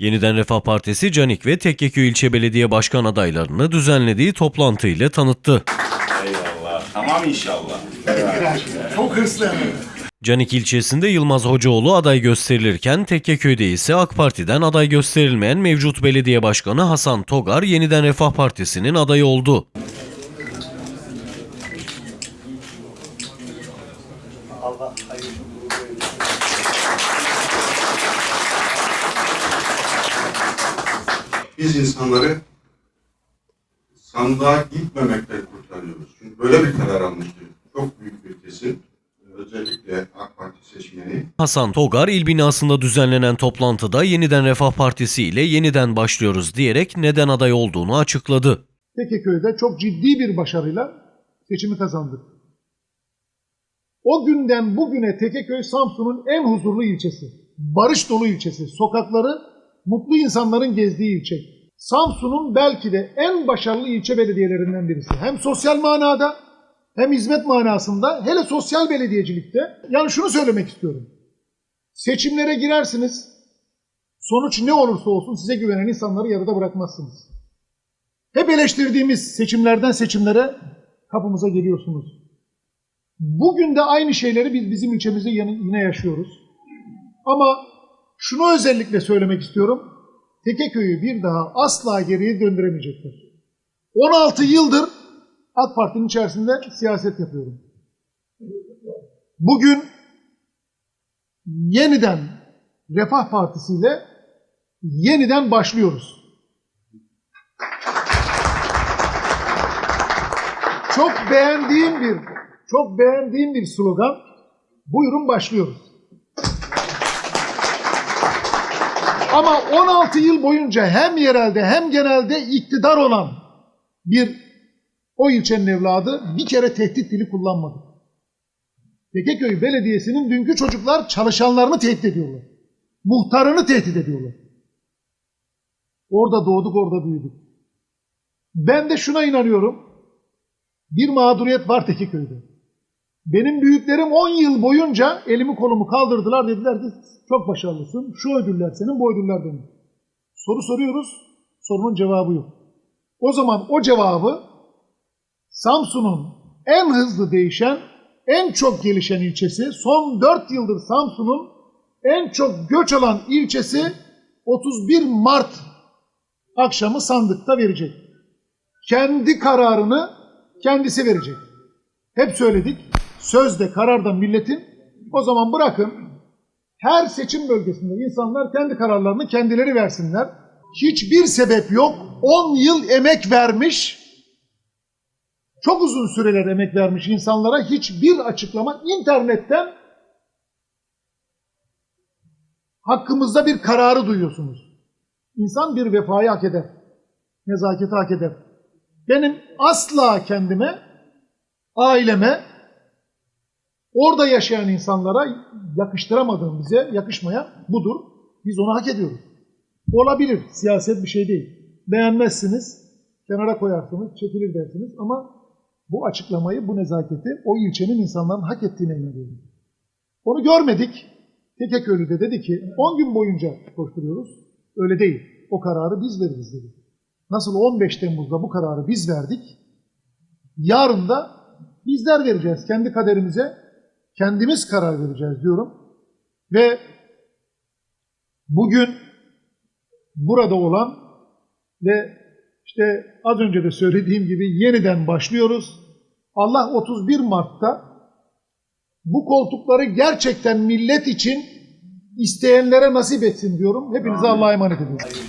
Yeniden Refah Partisi Canik ve Tekkeköy ilçe belediye başkan adaylarını düzenlediği toplantıyla tanıttı. Eyvallah. Tamam inşallah. Çok hırslı. Canik ilçesinde Yılmaz Hocaoğlu aday gösterilirken Tekkeköy'de ise AK Parti'den aday gösterilmeyen mevcut belediye başkanı Hasan Togar yeniden Refah Partisi'nin adayı oldu. Biz insanları sandığa gitmemekten kurtarıyoruz. Çünkü böyle bir karar almıştı. Çok büyük bir kesim. Özellikle AK Parti seçmeni. Hasan Togar il binasında düzenlenen toplantıda yeniden Refah Partisi ile yeniden başlıyoruz diyerek neden aday olduğunu açıkladı. Tekeköy'de çok ciddi bir başarıyla seçimi kazandık. O günden bugüne Tekeköy Samsun'un en huzurlu ilçesi. Barış dolu ilçesi. Sokakları mutlu insanların gezdiği ilçe. Samsun'un belki de en başarılı ilçe belediyelerinden birisi. Hem sosyal manada hem hizmet manasında hele sosyal belediyecilikte. Yani şunu söylemek istiyorum. Seçimlere girersiniz. Sonuç ne olursa olsun size güvenen insanları yarıda bırakmazsınız. Hep eleştirdiğimiz seçimlerden seçimlere kapımıza geliyorsunuz. Bugün de aynı şeyleri biz bizim ilçemizde yine yaşıyoruz. Ama şunu özellikle söylemek istiyorum. Tekeköy'ü bir daha asla geriye döndüremeyecekler. 16 yıldır AK Parti'nin içerisinde siyaset yapıyorum. Bugün yeniden Refah Partisi ile yeniden başlıyoruz. Çok beğendiğim bir, çok beğendiğim bir slogan. Buyurun başlıyoruz. Ama 16 yıl boyunca hem yerelde hem genelde iktidar olan bir o ilçenin evladı bir kere tehdit dili kullanmadı. Tekeköy Belediyesi'nin dünkü çocuklar çalışanlarını tehdit ediyorlar. Muhtarını tehdit ediyorlar. Orada doğduk, orada büyüdük. Ben de şuna inanıyorum. Bir mağduriyet var Tekeköy'de. Benim büyüklerim 10 yıl boyunca elimi kolumu kaldırdılar dediler ki çok başarılısın. Şu ödüller senin, bu ödüller benim. Soru soruyoruz, sorunun cevabı yok. O zaman o cevabı Samsun'un en hızlı değişen, en çok gelişen ilçesi, son 4 yıldır Samsun'un en çok göç alan ilçesi 31 Mart akşamı sandıkta verecek. Kendi kararını kendisi verecek. Hep söyledik. Sözde, kararda milletin. O zaman bırakın her seçim bölgesinde insanlar kendi kararlarını kendileri versinler. Hiçbir sebep yok. 10 yıl emek vermiş, çok uzun süreler emek vermiş insanlara hiçbir açıklama internetten hakkımızda bir kararı duyuyorsunuz. İnsan bir vefayı hak eder. Nezaketi hak eder. Benim asla kendime, aileme, orada yaşayan insanlara yakıştıramadığım bize yakışmaya budur. Biz onu hak ediyoruz. Olabilir. Siyaset bir şey değil. Beğenmezsiniz, kenara koyarsınız, çekilir dersiniz ama bu açıklamayı, bu nezaketi o ilçenin insanların hak ettiğine inanıyorum. Onu görmedik. Tekeköylü de dedi ki 10 gün boyunca koşturuyoruz. Öyle değil. O kararı biz veririz dedi. Nasıl 15 Temmuz'da bu kararı biz verdik, yarın da bizler vereceğiz. Kendi kaderimize kendimiz karar vereceğiz diyorum. Ve bugün burada olan ve işte az önce de söylediğim gibi yeniden başlıyoruz. Allah 31 Mart'ta bu koltukları gerçekten millet için isteyenlere nasip etsin diyorum. Hepinize Allah'a emanet ediyorum.